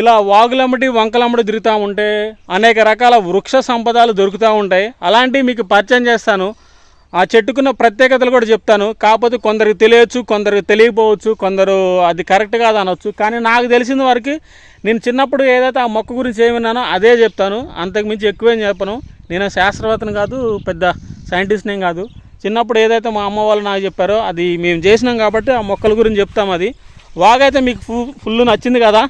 ఇలా వాగులమ్మటి వంకలమ్మటి తిరుగుతూ ఉంటే అనేక రకాల వృక్ష సంపదాలు దొరుకుతూ ఉంటాయి. అలాంటివి మీకు పరిచయం చేస్తాను. ఆ చెట్టుకున్న ప్రత్యేకతలు కూడా చెప్తాను. కాకపోతే కొందరికి తెలియచ్చు కొందరికి తెలియకపోవచ్చు కొందరు అది కరెక్ట్ కాదు అనొచ్చు. కానీ నాకు తెలిసిన వరకు నేను చిన్నప్పుడు ఏదైతే ఆ మొక్క గురించి ఏమిన్నానో అదే చెప్తాను. అంతకు మించి ఎక్కువేం చెప్పను. నేను శాస్త్రవేత్తను కాదు పెద్ద సైంటిస్ట్నేం కాదు. చిన్నప్పుడు ఏదైతే మా అమ్మ వాళ్ళు నాకు చెప్పారో అది మేము చేసినాం కాబట్టి ఆ మొక్కల గురించి చెప్తాం అది. వాగైతే మీకు ఫు ఫుల్ నచ్చింది కదా?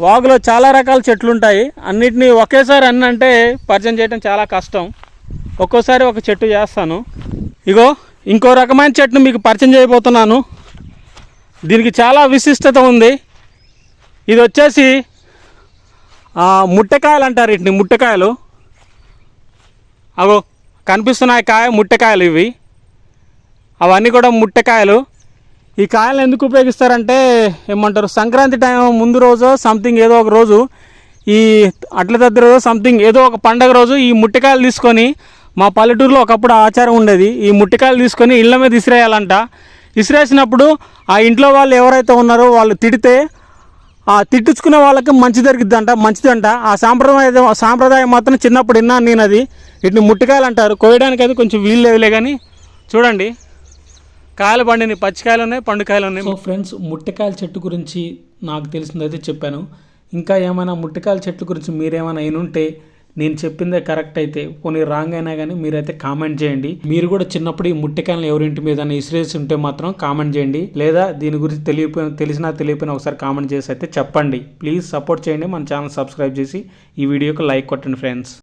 వాగులో చాలా రకాల చెట్లు ఉంటాయి అన్నిటినీ ఒకేసారి అన్న అంటే పరిచయం చేయడం చాలా కష్టం. ఒక్కోసారి ఒక చెట్టు చేస్తాను. ఇగో ఇంకో రకమైన చెట్టును మీకు పరిచయం చేయబోతున్నాను. దీనికి చాలా విశిష్టత ఉంది. ఇది వచ్చేసి ముట్టకాయలు అంటారు వీటిని ముట్టకాయలు. అగో కనిపిస్తున్నాయి కాయ ముట్టకాయలు ఇవి. అవన్నీ కూడా ముట్టకాయలు. ఈ కాయలను ఎందుకు ఉపయోగిస్తారంటే ఏమంటారు సంక్రాంతి టైం ముందు రోజు సంథింగ్ ఏదో ఒక రోజు ఈ అట్ల దగ్గర సంథింగ్ ఏదో ఒక పండగ రోజు ఈ ముట్టికాయలు తీసుకొని మా పల్లెటూరులో ఒకప్పుడు ఆచారం ఉండేది ఈ ముట్టికాయలు తీసుకొని ఇళ్ళ మీద ఇసిరేయాలంట. ఇసిరేసినప్పుడు ఆ ఇంట్లో వాళ్ళు ఎవరైతే ఉన్నారో వాళ్ళు తిడితే ఆ తిట్టించుకునే వాళ్ళకి మంచి దొరికిద్దంట మంచిదంట. ఆ సాంప్రదాయం సాంప్రదాయం మాత్రం చిన్నప్పుడు విన్నాను నేను అది వీటిని ముట్టికాయలు అంటారు. కోయడానికి అయితే కొంచెం వీలు లేదులే కానీ చూడండి. కాయలు పండిని పచ్చికాయలు ఉన్నాయి పండుకాయలు ఉన్నాయి. సో ఫ్రెండ్స్ ముట్టకాయల చెట్టు గురించి నాకు తెలిసిందైతే చెప్పాను. ఇంకా ఏమైనా ముట్టకాయల చెట్లు గురించి మీరేమైనా అయినుంటే నేను చెప్పిందే కరెక్ట్ అయితే పోనీ రాంగ్ అయినా కానీ మీరైతే కామెంట్ చేయండి. మీరు కూడా చిన్నప్పుడు ఈ ముట్టకాయలను ఎవరింటి మీద ఇసిరేసి ఉంటే మాత్రం కామెంట్ చేయండి. లేదా దీని గురించి తెలియపోయిన తెలిసినా తెలియపోయినా ఒకసారి కామెంట్ చేసి అయితే చెప్పండి. ప్లీజ్ సపోర్ట్ చేయండి మన ఛానల్ సబ్స్క్రైబ్ చేసి ఈ వీడియోకి లైక్ కొట్టండి ఫ్రెండ్స్